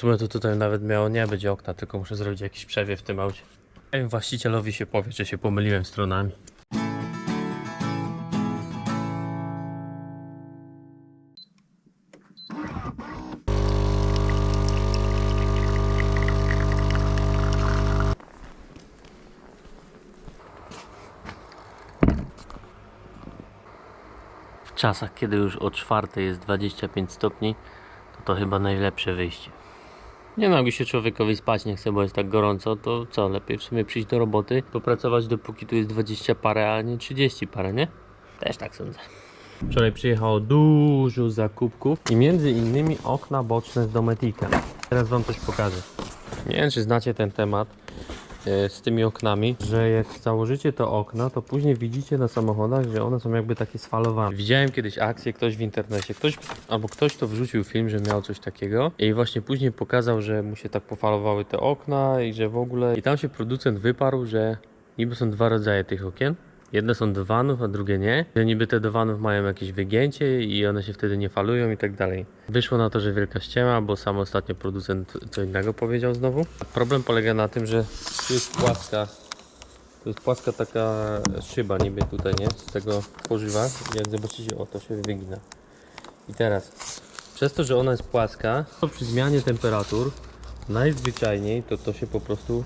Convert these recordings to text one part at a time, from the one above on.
sumie to tutaj nawet miało nie być okna, tylko muszę zrobić jakiś przewiew w tym aucie. Właścicielowi się powie, że się pomyliłem stronami. W czasach, kiedy już o czwartej jest 25 stopni, to to chyba najlepsze wyjście. Nie no, jakby się człowiekowi spać nie chce, bo jest tak gorąco, to co, lepiej w sumie przyjść do roboty, popracować dopóki tu jest 20 parę, a nie 30 parę, nie? Też tak sądzę. Wczoraj przyjechało dużo zakupków i między innymi okna boczne z Dometika. Teraz wam coś pokażę. Nie wiem, czy znacie ten temat z tymi oknami, że jak założycie to okna, to później widzicie na samochodach, że one są jakby takie sfalowane. Widziałem kiedyś akcję, ktoś w internecie, ktoś albo ktoś to wrzucił film, że miał coś takiego i właśnie później pokazał, że mu się tak pofalowały te okna i że w ogóle i tam się producent wyparł, że niby są dwa rodzaje tych okien. Jedne są do a drugie nie. Że niby te do mają jakieś wygięcie i one się wtedy nie falują i tak dalej. Wyszło na to, że wielka ściema, bo sam ostatnio producent co innego powiedział znowu. Problem polega na tym, że tu jest płaska to jest płaska taka szyba niby tutaj, nie? Z tego tworzywa. Jak zobaczycie, o to się wygina. I teraz, przez to, że ona jest płaska, to przy zmianie temperatur najzwyczajniej to to się po prostu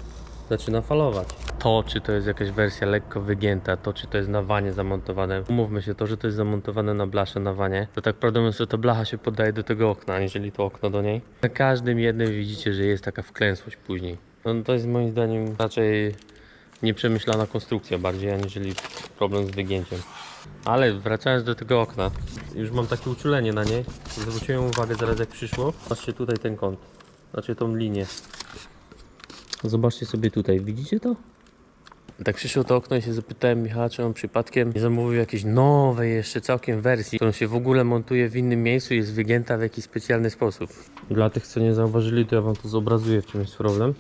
zaczyna falować. To, czy to jest jakaś wersja lekko wygięta, to, czy to jest na wanie zamontowane. Umówmy się, to, że to jest zamontowane na blasze na wanie, to tak prawdę mówiąc, to ta blacha się poddaje do tego okna, aniżeli to okno do niej. Na każdym jednym widzicie, że jest taka wklęsłość później. No to jest moim zdaniem raczej nieprzemyślana konstrukcja bardziej, aniżeli problem z wygięciem. Ale wracając do tego okna, już mam takie uczulenie na nie. Zwróciłem uwagę zaraz jak przyszło. Patrzcie tutaj ten kąt, znaczy tą linię. Zobaczcie sobie tutaj, widzicie to? Tak przyszło to okno i się zapytałem Michała, czy on przypadkiem nie zamówił jakiejś nowej jeszcze całkiem wersji, którą się w ogóle montuje w innym miejscu i jest wygięta w jakiś specjalny sposób. Dla tych, co nie zauważyli, to ja wam to zobrazuję, w czym jest problem.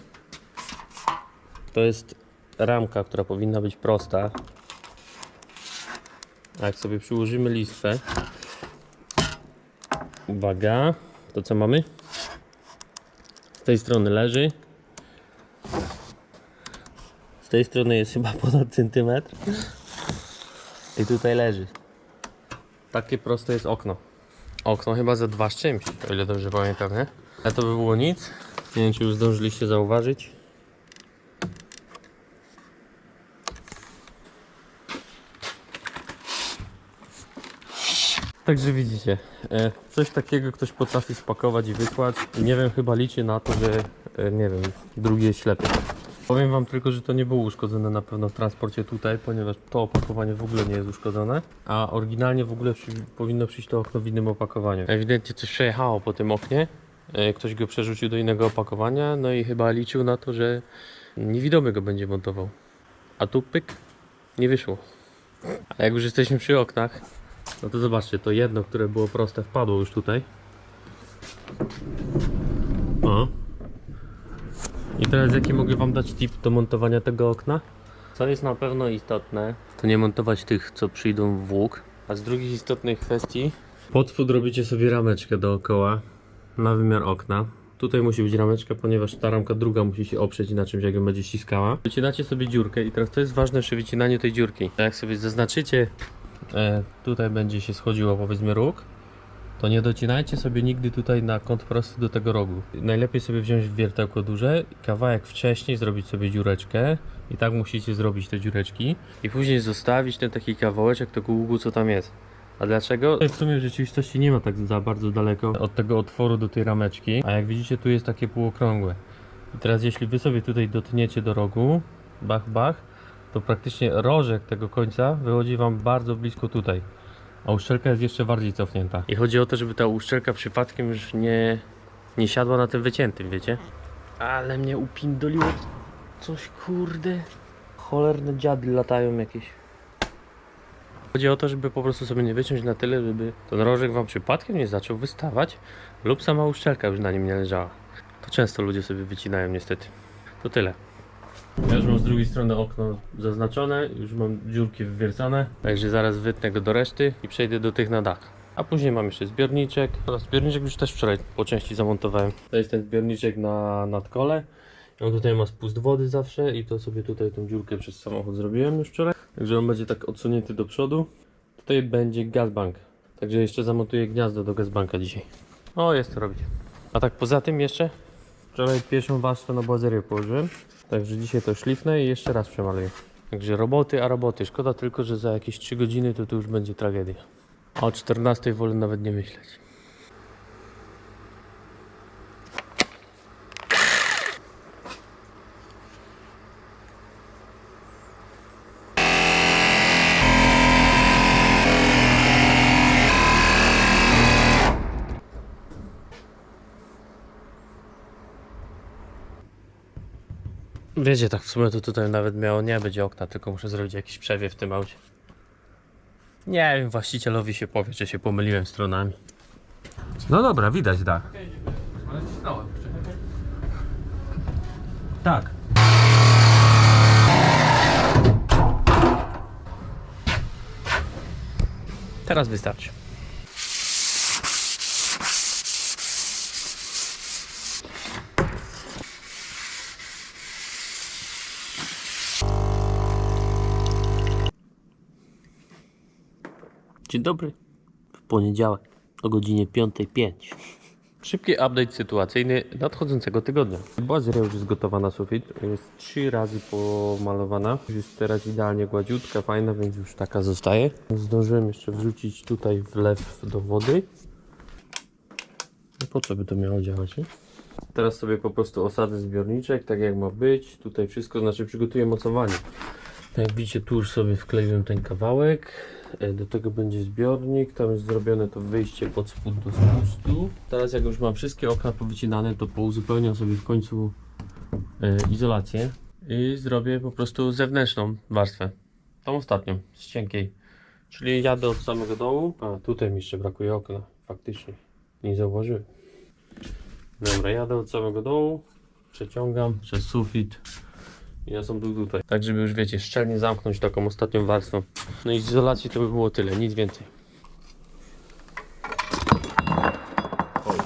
To jest ramka, która powinna być prosta. A jak sobie przyłożymy listwę, uwaga, to co mamy? Z tej strony leży. Tej strony jest chyba ponad centymetr. I tutaj leży. Takie proste jest okno. Okno chyba za dwa z czymś, o ile dobrze pamiętam, nie? Ale to by było nic. Nie wiem, czy już zdążyliście zauważyć. Także widzicie, e, coś takiego ktoś potrafi spakować i wysłać. I nie wiem, chyba liczy na to, że e, nie wiem, drugi jest ślepy. Powiem wam tylko, że to nie było uszkodzone na pewno w transporcie tutaj, ponieważ to opakowanie w ogóle nie jest uszkodzone, a oryginalnie w ogóle przy, powinno przyjść to okno w innym opakowaniu. Ewidentnie coś przejechało po tym oknie, e, ktoś go przerzucił do innego opakowania, no i chyba liczył na to, że niewidomy go będzie montował. A tu pyk, nie wyszło. A jak już jesteśmy przy oknach, no to zobaczcie, to jedno, które było proste, wpadło już tutaj. O. I teraz jaki mogę Wam dać tip do montowania tego okna? Co jest na pewno istotne, to nie montować tych, co przyjdą w łuk. A z drugich istotnych kwestii, pod spód robicie sobie rameczkę dookoła na wymiar okna. Tutaj musi być rameczka, ponieważ ta ramka druga musi się oprzeć na czymś, jak ją będzie ściskała. Wycinacie sobie dziurkę i teraz to jest ważne przy wycinaniu tej dziurki. Jak sobie zaznaczycie e, tutaj będzie się schodziło powiedzmy róg, to nie docinajcie sobie nigdy tutaj na kąt prosty do tego rogu. Najlepiej sobie wziąć wiertełko duże, kawałek wcześniej zrobić sobie dziureczkę i tak musicie zrobić te dziureczki i później zostawić ten taki kawałeczek tego ługu co tam jest. A dlaczego? W sumie w rzeczywistości nie ma tak za bardzo daleko od tego otworu do tej rameczki, a jak widzicie tu jest takie półokrągłe. I teraz jeśli wy sobie tutaj dotniecie do rogu, bach bach, to praktycznie rożek tego końca wychodzi Wam bardzo blisko tutaj. A uszczelka jest jeszcze bardziej cofnięta. I chodzi o to, żeby ta uszczelka przypadkiem już nie, nie siadła na tym wyciętym, wiecie? Ale mnie upindoliło coś, kurde. Cholerne dziady latają jakieś. Chodzi o to, żeby po prostu sobie nie wyciąć na tyle, żeby ten rożek Wam przypadkiem nie zaczął wystawać lub sama uszczelka już na nim nie leżała. To często ludzie sobie wycinają niestety. To tyle. Ja już mam z drugiej strony okno zaznaczone, już mam dziurki wywiercane, także zaraz wytnę go do reszty i przejdę do tych na dach. A później mam jeszcze zbiorniczek. Zbiorniczek już też wczoraj po części zamontowałem. To jest ten zbiorniczek na nadkole. On tutaj ma spust wody zawsze i to sobie tutaj tą dziurkę przez samochód zrobiłem już wczoraj. Także on będzie tak odsunięty do przodu. Tutaj będzie gazbank. Także jeszcze zamontuję gniazdo do gazbanka dzisiaj. O, jest to robić. A tak poza tym jeszcze wczoraj pierwszą warstwę na błazerię położyłem. Także dzisiaj to szlifnę i jeszcze raz przemaluję. Także roboty, a roboty. Szkoda tylko, że za jakieś 3 godziny to to już będzie tragedia. A o 14 wolę nawet nie myśleć. Wiecie, tak w sumie to tutaj nawet miało nie być okna, tylko muszę zrobić jakiś przewiew w tym aucie. Nie wiem, właścicielowi się powie, że się pomyliłem stronami. No dobra, widać dach. Ale cisnąłem. Tak. Teraz wystarczy. Dzień dobry. W poniedziałek o godzinie 5.05. Szybki update sytuacyjny nadchodzącego tygodnia. Błazeria już jest gotowa na sufit. Jest trzy razy pomalowana. Już jest teraz idealnie gładziutka, fajna, więc już taka zostaje. Zdążyłem jeszcze wrzucić tutaj wlew do wody. No po co by to miało działać, nie? Teraz sobie po prostu osadzę zbiorniczek, tak jak ma być. Tutaj wszystko, znaczy przygotuję mocowanie. Tak jak widzicie, tu już sobie wkleiłem ten kawałek. E, Do tego będzie zbiornik. Tam jest zrobione to wyjście pod spód do spustu. Teraz jak już mam wszystkie okna powycinane, to pouzupełniam sobie w końcu e, izolację i zrobię po prostu zewnętrzną warstwę. Tą ostatnią, z cienkiej. Czyli jadę od samego dołu. A tutaj mi jeszcze brakuje okna. Faktycznie. Nie zauważyłem. Dobra, jadę od samego dołu. Przeciągam przez sufit. I ja są tu tutaj. Tak, żeby już wiecie, szczelnie zamknąć taką ostatnią warstwą. No i z izolacji to by było tyle, nic więcej. Oj.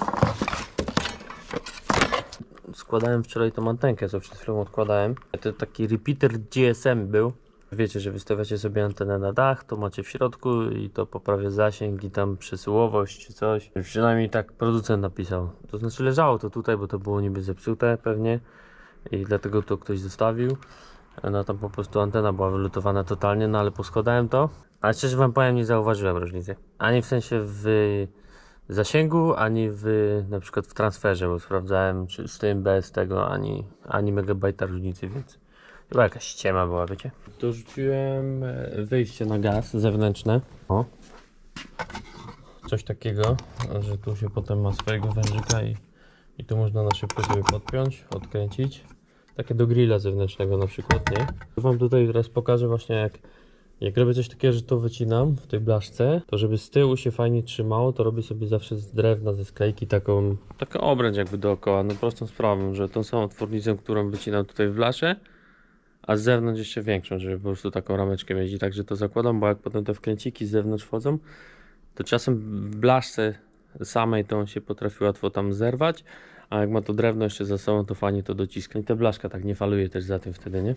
Składałem wczoraj tą antenkę, co przed chwilą odkładałem. To taki repeater GSM był. Wiecie, że wystawiacie sobie antenę na dach, to macie w środku i to poprawia zasięg i tam przesyłowość czy coś. Przynajmniej tak producent napisał. To znaczy leżało to tutaj, bo to było niby zepsute pewnie i dlatego to ktoś zostawił. No tam po prostu antena była wylutowana totalnie, no ale poskładałem to. Ale szczerze wam powiem, nie zauważyłem różnicy. Ani w sensie w zasięgu, ani w na przykład w transferze, bo sprawdzałem czy z tym bez tego, ani, ani megabajta różnicy, więc chyba jakaś ściema była, wiecie. Dorzuciłem e, wyjście na gaz zewnętrzne. O. Coś takiego, że tu się potem ma swojego wężyka i i tu można na szybko sobie podpiąć, odkręcić. Takie do grilla zewnętrznego na przykład, nie? Wam tutaj teraz pokażę właśnie jak, jak robię coś takiego, że to wycinam w tej blaszce, to żeby z tyłu się fajnie trzymało, to robię sobie zawsze z drewna, ze sklejki taką, taką obręcz jakby dookoła, no prostą sprawą, że tą samą twornicą, którą wycinam tutaj w blasze, a z zewnątrz jeszcze większą, żeby po prostu taką rameczkę mieć i także to zakładam, bo jak potem te wkręciki z zewnątrz wchodzą, to czasem w blaszce samej to on się potrafi łatwo tam zerwać, a jak ma to drewno jeszcze za sobą, to fajnie to dociska i ta blaszka tak nie faluje też za tym wtedy, nie?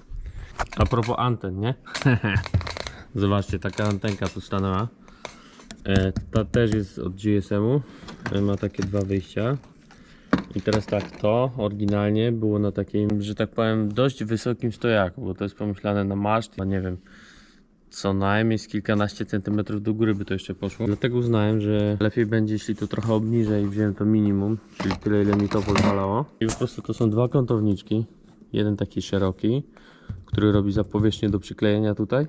A propos anten, nie? Zobaczcie, taka antenka tu stanęła. E, ta też jest od GSM-u, e, ma takie dwa wyjścia. I teraz tak, to oryginalnie było na takim, że tak powiem, dość wysokim stojaku, bo to jest pomyślane na maszt, a nie wiem, co najmniej z kilkanaście centymetrów do góry by to jeszcze poszło. Dlatego uznałem, że lepiej będzie, jeśli to trochę obniżę i wziąłem to minimum, czyli tyle, ile mi to pozwalało. I po prostu to są dwa kątowniczki. Jeden taki szeroki, który robi za powierzchnię do przyklejenia tutaj,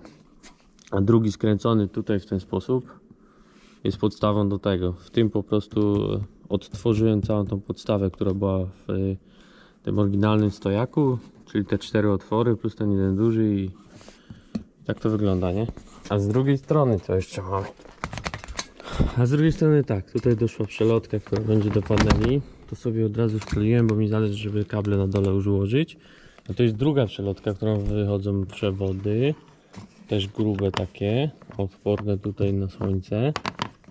a drugi skręcony tutaj w ten sposób jest podstawą do tego. W tym po prostu odtworzyłem całą tą podstawę, która była w y, tym oryginalnym stojaku, czyli te cztery otwory plus ten jeden duży i tak to wygląda, nie? A z drugiej strony co jeszcze mamy? A z drugiej strony tak, tutaj doszła przelotka, która będzie do paneli. To sobie od razu wkleiłem, bo mi zależy, żeby kable na dole już ułożyć. A to jest druga przelotka, którą wychodzą przewody. Też grube takie, odporne tutaj na słońce.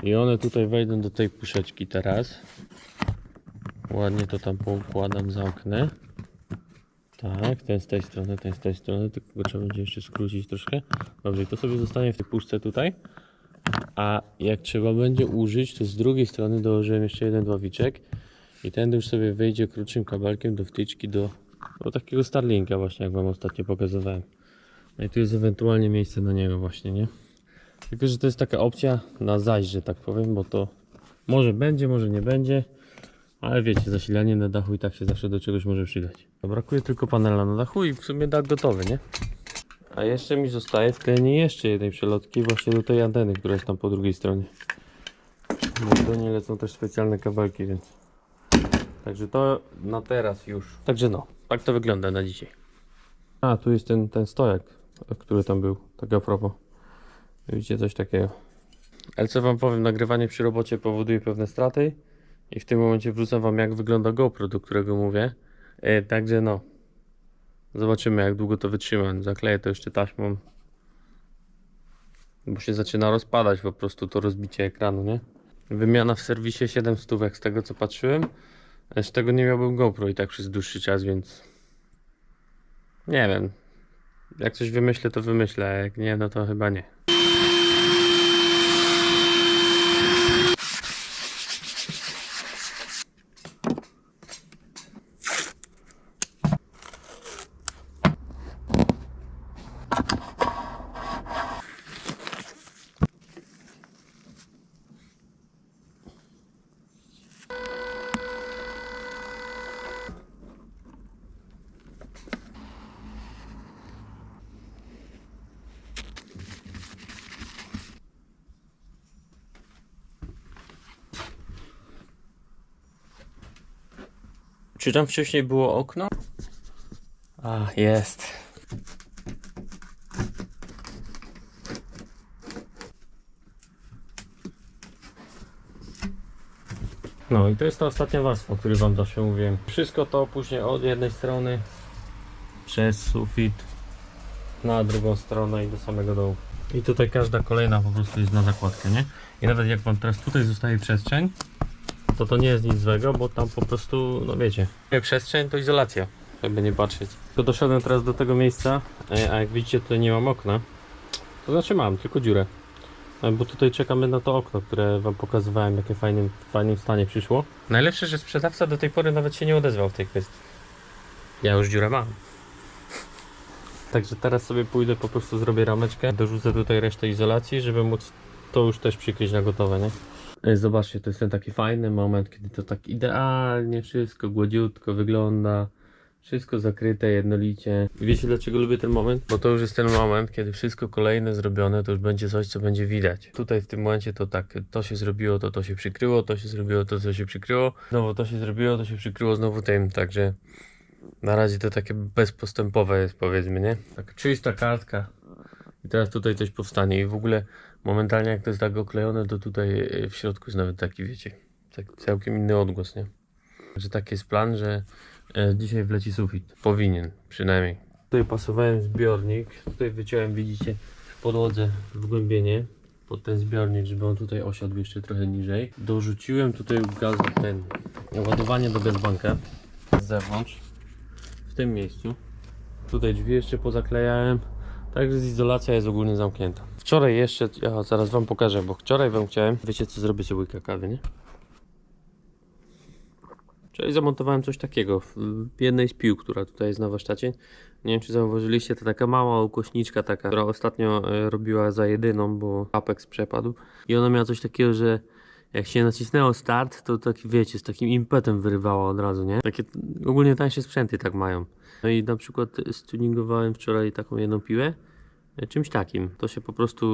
I one tutaj wejdą do tej puszeczki teraz. Ładnie to tam poukładam, zamknę. Tak, ten z tej strony, ten z tej strony, tylko trzeba będzie jeszcze skrócić troszkę. Dobrze, to sobie zostanie w tej puszce tutaj. A jak trzeba będzie użyć, to z drugiej strony dołożyłem jeszcze jeden dławiczek. I ten już sobie wejdzie krótszym kabelkiem do wtyczki do, do takiego Starlinka właśnie, jak wam ostatnio pokazywałem. No i tu jest ewentualnie miejsce na niego właśnie, nie? Tylko, że to jest taka opcja na zaś, że tak powiem, bo to może będzie, może nie będzie. Ale wiecie, zasilanie na dachu i tak się zawsze do czegoś może przydać. To brakuje tylko panela na dachu i w sumie dach gotowy, nie? A jeszcze mi zostaje wklejenie jeszcze jednej przelotki właśnie do tej anteny, która jest tam po drugiej stronie. Bo do niej lecą też specjalne kabelki, więc... Także to na teraz już. Także no, tak to wygląda na dzisiaj. A, tu jest ten, ten stojak, który tam był, tak a propos. Widzicie coś takiego. Ale co wam powiem, nagrywanie przy robocie powoduje pewne straty i w tym momencie wrzucam wam jak wygląda GoPro, do którego mówię. E, także no, zobaczymy jak długo to wytrzymam. Zakleję to jeszcze taśmą, bo się zaczyna rozpadać po prostu to rozbicie ekranu, nie? Wymiana w serwisie 7 stówek z tego co patrzyłem. E, Z tego nie miałbym GoPro i tak przez dłuższy czas, więc nie wiem. Jak coś wymyślę, to wymyślę, jak nie, no to chyba nie. Czy tam wcześniej było okno? A, jest. No i to jest ta ostatnia warstwa, o której wam zawsze mówiłem. Wszystko to później od jednej strony przez sufit na drugą stronę i do samego dołu. I tutaj każda kolejna po prostu jest na zakładkę, nie? I nawet jak wam teraz tutaj zostaje przestrzeń, to to nie jest nic złego, bo tam po prostu, no wiecie, przestrzeń to izolacja, jakby nie patrzeć. To doszedłem teraz do tego miejsca, e, a jak widzicie tutaj nie mam okna, to znaczy mam, tylko dziurę. E, Bo tutaj czekamy na to okno, które wam pokazywałem, jakie fajnym, fajnym stanie przyszło. Najlepsze, że sprzedawca do tej pory nawet się nie odezwał w tej kwestii. Ja już dziurę mam. Także teraz sobie pójdę, po prostu zrobię rameczkę, dorzucę tutaj resztę izolacji, żeby móc to już też przykryć na gotowe, nie? Ej, Zobaczcie, to jest ten taki fajny moment, kiedy to tak idealnie wszystko gładziutko wygląda. Wszystko zakryte jednolicie. Wiecie dlaczego lubię ten moment? Bo to już jest ten moment, kiedy wszystko kolejne zrobione, to już będzie coś, co będzie widać. Tutaj w tym momencie to tak, to się zrobiło, to to się przykryło, to się zrobiło, to to się przykryło. Znowu to się zrobiło, to się przykryło znowu tym, także na razie to takie bezpostępowe jest powiedzmy, nie? Taka czysta kartka. I teraz tutaj coś powstanie i w ogóle momentalnie jak to jest tak oklejone, to tutaj e, w środku jest nawet taki, wiecie, tak całkiem inny odgłos, nie? Że taki jest plan, że e, dzisiaj wleci sufit. Powinien, przynajmniej. Tutaj pasowałem zbiornik, tutaj wyciąłem, widzicie, w podłodze wgłębienie pod ten zbiornik, żeby on tutaj osiadł jeszcze trochę niżej. Dorzuciłem tutaj gaz, ten, ładowanie do gazbanka z zewnątrz, w tym miejscu. Tutaj drzwi jeszcze pozaklejałem. Także izolacja jest ogólnie zamknięta. Wczoraj jeszcze, ja zaraz wam pokażę, bo wczoraj wam chciałem, wiecie co zrobić łyka kawy, nie? Wczoraj zamontowałem coś takiego w jednej z pił, która tutaj jest na warsztacie. Nie wiem czy zauważyliście, to taka mała ukośniczka taka, która ostatnio e, robiła za jedyną, bo Apex przepadł. I ona miała coś takiego, że jak się nacisnęło start, to taki wiecie, z takim impetem wyrywała od razu, nie? Takie ogólnie tańsze sprzęty tak mają. No i na przykład stuningowałem wczoraj taką jedną piłę e, czymś takim. To się po prostu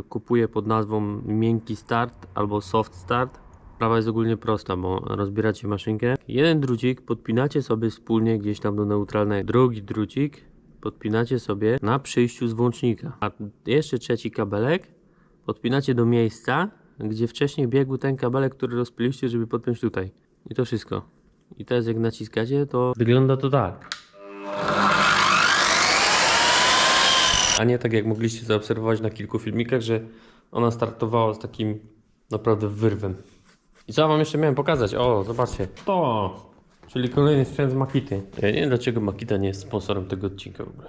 y, kupuje pod nazwą miękki start albo soft start. Sprawa jest ogólnie prosta, bo rozbieracie maszynkę. Jeden drucik podpinacie sobie wspólnie gdzieś tam do neutralnego. Drugi drucik podpinacie sobie na przyjściu z włącznika. A jeszcze trzeci kabelek podpinacie do miejsca, gdzie wcześniej biegł ten kabelek, który rozpiliście, żeby podpiąć tutaj. I to wszystko. I teraz jak naciskacie, to wygląda to tak. A nie tak jak mogliście zaobserwować na kilku filmikach, że ona startowała z takim Naprawdę wyrwę. I co wam jeszcze miałem pokazać? O, zobaczcie. To! Czyli kolejny sprzęt z Makity. Ja nie wiem dlaczego Makita nie jest sponsorem tego odcinka w ogóle.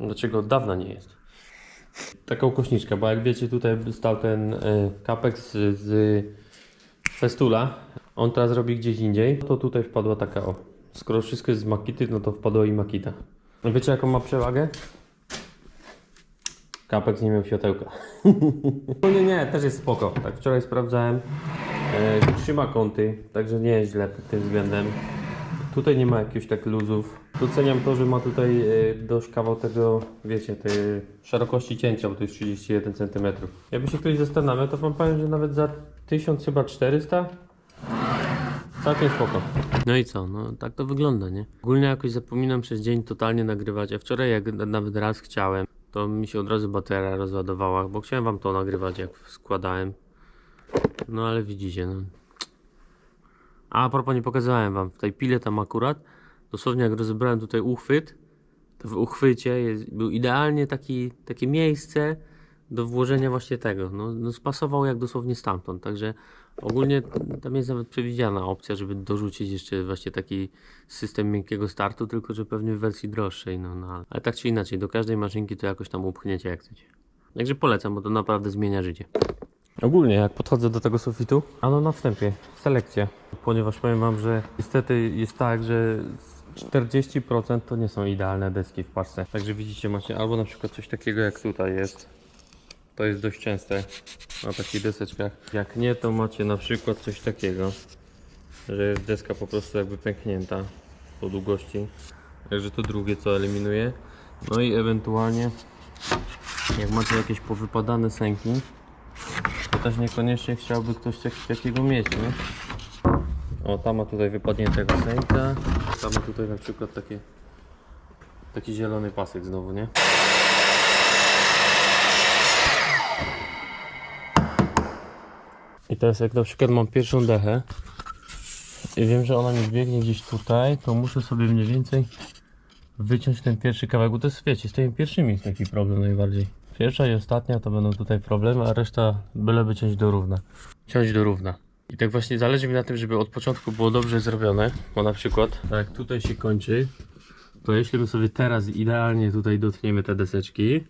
Dlaczego od dawna nie jest. Taka ukośniczka, bo jak wiecie tutaj stał ten y, Capex z, z Festula. On teraz robi gdzieś indziej. To tutaj wpadła taka o. Skoro wszystko jest z Makity, no to wpadła i Makita. Wiecie jaką ma przewagę? Capex nie miał światełka. No nie, nie, też jest spoko. Tak wczoraj sprawdzałem. E, trzyma kąty, także nie jest źle pod tym względem. Tutaj nie ma jakichś tak luzów. Doceniam to, że ma tutaj e, dość kawał tego, wiecie, tej szerokości cięcia, bo to jest 31 cm. Jakby się ktoś zastanawiał, to wam powiem, że nawet za 1000 chyba 400 Całkiem spoko. No i co? No tak to wygląda, nie? Ogólnie jakoś zapominam przez dzień totalnie nagrywać, a wczoraj jak na- nawet raz chciałem, to mi się od razu bateria rozładowała, bo chciałem wam to nagrywać jak składałem. No ale widzicie, no. A, a propos nie pokazałem wam, w tej pile tam akurat, dosłownie jak rozebrałem tutaj uchwyt, to w uchwycie jest, był idealnie taki, takie miejsce do włożenia właśnie tego. No, no spasował jak dosłownie stamtąd, także ogólnie tam jest nawet przewidziana opcja, żeby dorzucić jeszcze właśnie taki system miękkiego startu, tylko że pewnie w wersji droższej, no, no ale tak czy inaczej, do każdej maszynki to jakoś tam upchniecie jak chcecie. Także polecam, bo to naprawdę zmienia życie. Ogólnie, jak podchodzę do tego sufitu, a no na wstępie, selekcja. Ponieważ powiem Wam, że niestety jest tak, że 40% to nie są idealne deski w parce. Także widzicie, macie albo na przykład coś takiego jak tutaj jest. To jest dość częste na takich deseczkach. Jak nie, to macie na przykład coś takiego, że jest deska po prostu jakby pęknięta po długości. Także to drugie co eliminuję. No i ewentualnie jak macie jakieś powypadane sęki, to też niekoniecznie chciałby ktoś coś takiego mieć, nie? O, ta ma tutaj wypadniętego sęka, ta ma tutaj na przykład takie, taki zielony pasek znowu, nie? I teraz jak na przykład mam pierwszą dechę i wiem, że ona mi biegnie gdzieś tutaj, to muszę sobie mniej więcej wyciąć ten pierwszy kawałek, bo to jest, wiecie, z tymi pierwszymi jest taki problem najbardziej. Pierwsza i ostatnia to będą tutaj problemy, a reszta byleby ciąć do równa. Ciąć do równa. I tak właśnie zależy mi na tym, żeby od początku było dobrze zrobione, bo na przykład tak tutaj się kończy, to jeśli my sobie teraz idealnie tutaj dotkniemy te deseczki,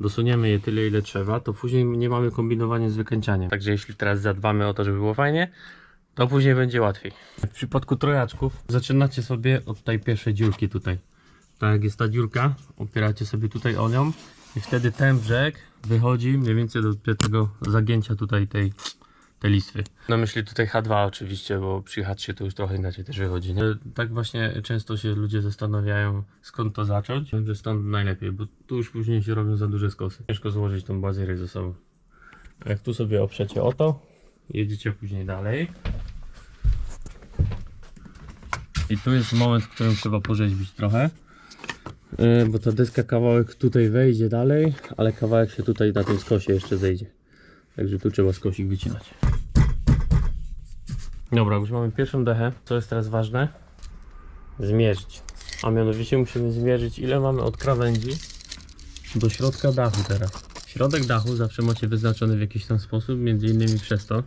dosuniemy je tyle ile trzeba, to później nie mamy kombinowania z wykańczaniem. Także jeśli teraz zadbamy o to, żeby było fajnie, to później będzie łatwiej. W przypadku trojaczków zaczynacie sobie od tej pierwszej dziurki tutaj. Tak jak jest ta dziurka, opieracie sobie tutaj o nią i wtedy ten brzeg wychodzi mniej więcej do tego zagięcia tutaj tej, tej listwy. Na myśli tutaj H2 oczywiście, bo przy H3 to już trochę inaczej też wychodzi. Nie? Tak właśnie często się ludzie zastanawiają skąd to zacząć, że stąd najlepiej, bo tu już później się robią za duże skosy. Ciężko złożyć tą bazę ze sobą. A jak tu sobie oprzecie o to, jedziecie później dalej. I tu jest moment, w którym trzeba porzeźbić trochę. Yy, bo ta deska kawałek tutaj wejdzie dalej, ale kawałek się tutaj na tym skosie jeszcze zejdzie. Także tu trzeba skosik wycinać. Dobra, już mamy pierwszą dechę. Co jest teraz ważne? Zmierzyć. A mianowicie musimy zmierzyć ile mamy od krawędzi do środka dachu teraz. Środek dachu zawsze macie wyznaczony w jakiś tam sposób, między innymi przez to,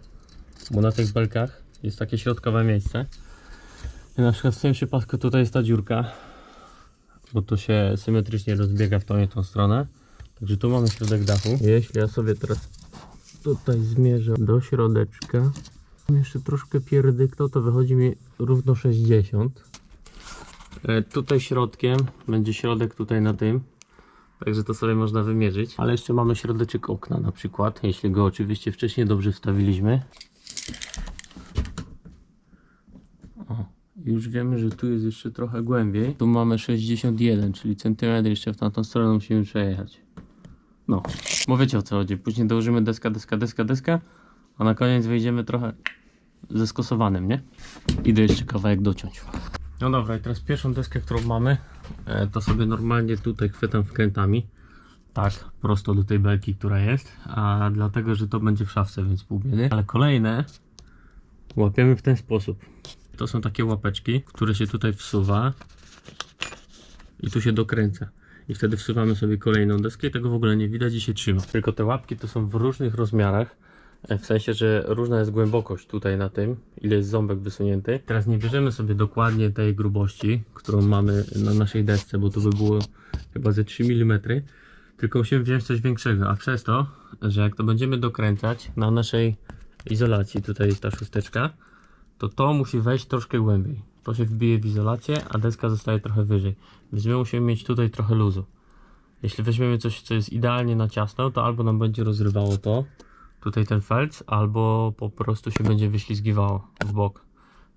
bo na tych belkach jest takie środkowe miejsce. I na przykład w tym przypadku tutaj jest ta dziurka, bo to się symetrycznie rozbiega w tą i tą stronę. Także tu mamy środek dachu. Jeśli ja sobie teraz tutaj zmierzę do środeczka, jeszcze troszkę pierdykno, to wychodzi mi równo 60. E, tutaj środkiem będzie środek tutaj na tym. Także to sobie można wymierzyć. Ale jeszcze mamy środeczek okna na przykład, jeśli go oczywiście wcześniej dobrze wstawiliśmy. O, już wiemy, że tu jest jeszcze trochę głębiej. Tu mamy 61, czyli centymetr jeszcze w tamtą stronę musimy przejechać. No, bo wiecie o co chodzi. Później dołożymy deska, deska, deska, deska, a na koniec wyjdziemy trochę zeskosowanym, nie? Idę jeszcze kawałek dociąć. No dobra, i teraz pierwszą deskę, którą mamy, e, to sobie normalnie tutaj chwytam wkrętami. Tak, prosto do tej belki, która jest, a dlatego, że to będzie w szafce, więc pół biedy. Ale kolejne łapiemy w ten sposób. To są takie łapeczki, które się tutaj wsuwa i tu się dokręca. I wtedy wsuwamy sobie kolejną deskę i tego w ogóle nie widać i się trzyma. Tylko te łapki to są w różnych rozmiarach. E, W sensie, że różna jest głębokość tutaj na tym, ile jest ząbek wysunięty. Teraz nie bierzemy sobie dokładnie tej grubości, którą mamy na naszej desce, bo to by było chyba ze 3 mm, tylko musimy wziąć coś większego, a przez to, że jak to będziemy dokręcać na naszej izolacji, tutaj jest ta szósteczka, to to musi wejść troszkę głębiej. To się wbije w izolację, a deska zostaje trochę wyżej. Więc my musimy mieć tutaj trochę luzu. Jeśli weźmiemy coś, co jest idealnie na ciasno, to albo nam będzie rozrywało to, tutaj ten felc, albo po prostu się będzie wyślizgiwało w bok.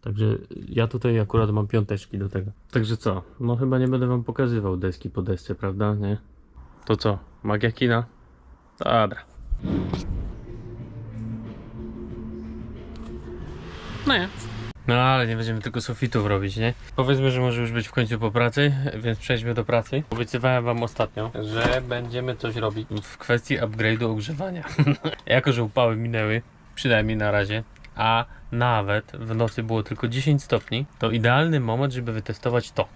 Także ja tutaj akurat mam piąteczki do tego. Także co? No chyba nie będę wam pokazywał deski po desce, prawda? Nie? To co? Magia kina? Dobra. No nie. No ale nie będziemy tylko sufitów robić, nie? Powiedzmy, że może już być w końcu po pracy, więc przejdźmy do pracy. Obiecywałem wam ostatnio, że będziemy coś robić w kwestii upgrade'u ogrzewania. jako, że upały minęły, przynajmniej na razie, a nawet w nocy było tylko 10 stopni, to idealny moment, żeby wytestować to.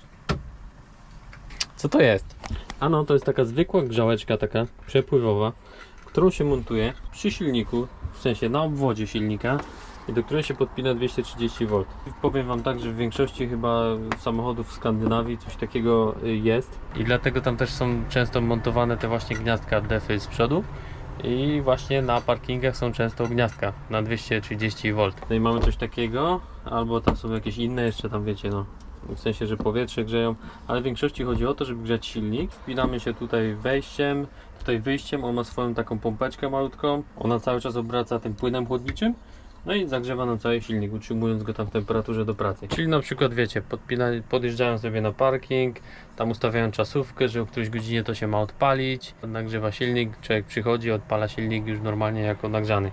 Co to jest? Ano, to jest taka zwykła grzałeczka, taka przepływowa, którą się montuje przy silniku, w sensie na obwodzie silnika i do której się podpina 230V. Powiem Wam tak, że w większości chyba samochodów w Skandynawii coś takiego y, jest i dlatego tam też są często montowane te właśnie gniazdka defy z przodu i właśnie na parkingach są często gniazdka na 230V. No i mamy coś takiego, albo tam są jakieś inne jeszcze tam wiecie no w sensie, że powietrze grzeją, ale w większości chodzi o to, żeby grzać silnik. Wpinamy się tutaj wejściem, tutaj wyjściem, on ma swoją taką pompeczkę malutką, ona cały czas obraca tym płynem chłodniczym, no i zagrzewa nam cały silnik, utrzymując go tam w temperaturze do pracy. Czyli na przykład wiecie, podjeżdżają sobie na parking, tam ustawiają czasówkę, że o którejś godzinie to się ma odpalić, nagrzewa silnik, człowiek przychodzi, odpala silnik już normalnie jako nagrzany,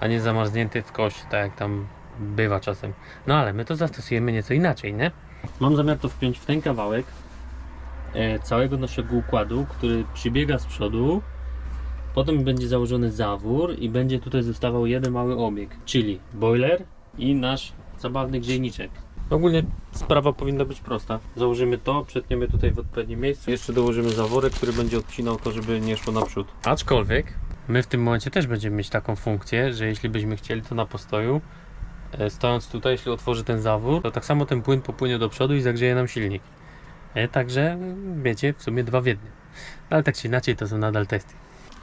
a nie zamarznięty w kość, tak jak tam bywa czasem. No ale my to zastosujemy nieco inaczej, nie? Mam zamiar to wpiąć w ten kawałek e, całego naszego układu, który przybiega z przodu. Potem będzie założony zawór i będzie tutaj zostawał jeden mały obieg, czyli boiler i nasz zabawny grzejniczek. Ogólnie sprawa powinna być prosta. Założymy to, przetniemy tutaj w odpowiednim miejscu. Jeszcze dołożymy zaworek, który będzie odcinał to, żeby nie szło naprzód. Aczkolwiek my w tym momencie też będziemy mieć taką funkcję, że jeśli byśmy chcieli to na postoju, e, stojąc tutaj, jeśli otworzy ten zawór, to tak samo ten płyn popłynie do przodu i zagrzeje nam silnik. E, Także wiecie, w sumie dwa w jednym. Ale tak czy inaczej, to są nadal testy.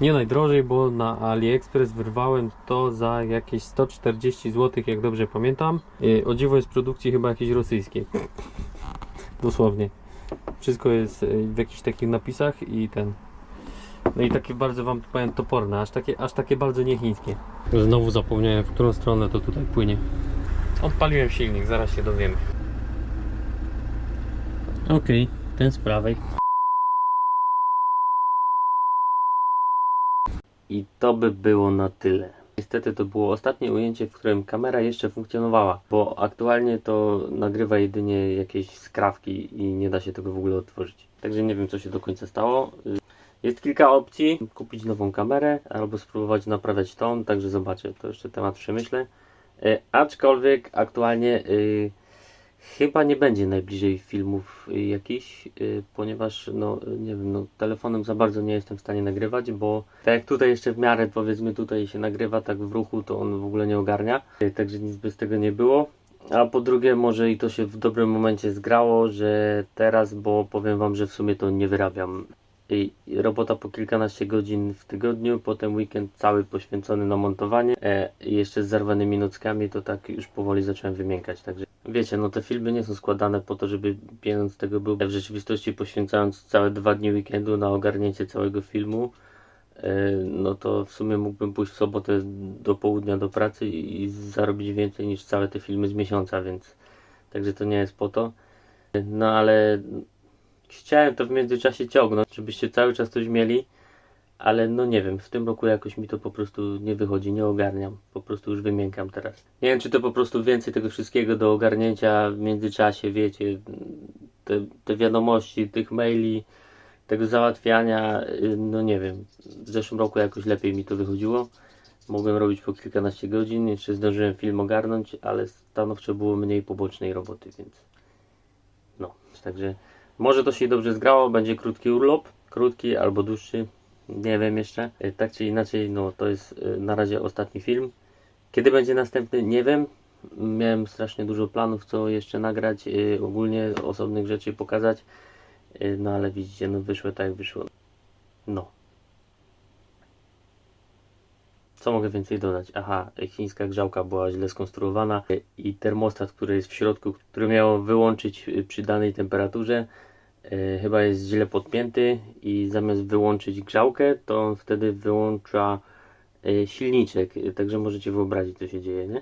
Nie najdrożej, bo na AliExpress wyrwałem to za jakieś 140 zł, jak dobrze pamiętam. E, O dziwo jest produkcji chyba jakiejś rosyjskiej. Dosłownie. Wszystko jest e, w jakichś takich napisach i ten. No i takie bardzo wam powiem toporne, aż takie, aż takie bardzo niechińskie. Znowu zapomniałem, w którą stronę to tutaj płynie. Odpaliłem silnik, zaraz się dowiemy. Okej, ten z prawej. I to by było na tyle. Niestety to było ostatnie ujęcie, w którym kamera jeszcze funkcjonowała, bo aktualnie to nagrywa jedynie jakieś skrawki i nie da się tego w ogóle otworzyć. Także nie wiem co się do końca stało. Jest kilka opcji, kupić nową kamerę albo spróbować naprawiać tą, także zobaczę, to jeszcze temat przemyślę. E, aczkolwiek aktualnie y, chyba nie będzie najbliżej filmów y, jakichś, y, ponieważ no nie wiem, no telefonem za bardzo nie jestem w stanie nagrywać, bo tak jak tutaj jeszcze w miarę powiedzmy tutaj się nagrywa tak w ruchu, to on w ogóle nie ogarnia, y, także nic bez tego nie było. A po drugie, może i to się w dobrym momencie zgrało, że teraz, bo powiem Wam, że w sumie to nie wyrabiam. Robota po kilkanaście godzin w tygodniu, potem weekend cały poświęcony na montowanie, e, jeszcze z zerwanymi nockami, to tak już powoli zacząłem wymiękać. Także wiecie, no te filmy nie są składane po to, żeby pieniądz tego był. W rzeczywistości poświęcając całe dwa dni weekendu na ogarnięcie całego filmu, e, no to w sumie mógłbym pójść w sobotę do południa do pracy i zarobić więcej niż całe te filmy z miesiąca, więc także to nie jest po to. No ale chciałem to w międzyczasie ciągnąć, żebyście cały czas coś mieli, ale no nie wiem, w tym roku jakoś mi to po prostu nie wychodzi, nie ogarniam, po prostu już wymiękam teraz. Nie wiem, czy to po prostu więcej tego wszystkiego do ogarnięcia w międzyczasie, wiecie, te, te wiadomości, tych maili, tego załatwiania, no nie wiem, w zeszłym roku jakoś lepiej mi to wychodziło. Mogłem robić po kilkanaście godzin, jeszcze zdążyłem film ogarnąć, ale stanowczo było mniej pobocznej roboty, więc no, także może to się dobrze zgrało, będzie krótki urlop, krótki albo dłuższy, Nie wiem jeszcze. Y, Tak czy inaczej, no to jest y, na razie ostatni film. Kiedy będzie następny, nie wiem. Miałem strasznie dużo planów, co jeszcze nagrać, y, ogólnie osobnych rzeczy pokazać. No ale widzicie, no wyszło tak jak wyszło. No. Co mogę więcej dodać? Aha, chińska grzałka była źle skonstruowana i termostat, który jest w środku, który miało wyłączyć przy danej temperaturze, y, chyba jest źle podpięty i zamiast wyłączyć grzałkę, to on wtedy wyłącza y, silniczek, także możecie wyobrazić co się dzieje, nie?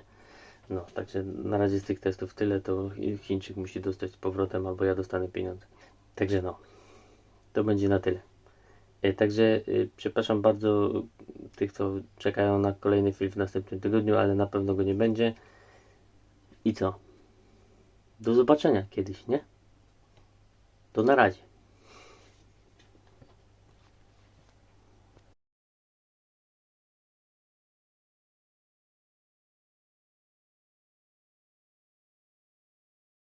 No, także na razie z tych testów tyle, to Chińczyk musi dostać z powrotem, albo ja dostanę pieniądze. Także no, to będzie na tyle. E, Także y, przepraszam bardzo tych, co czekają na kolejny film w następnym tygodniu, ale na pewno go nie będzie. I co? Do zobaczenia kiedyś, nie? To na razie.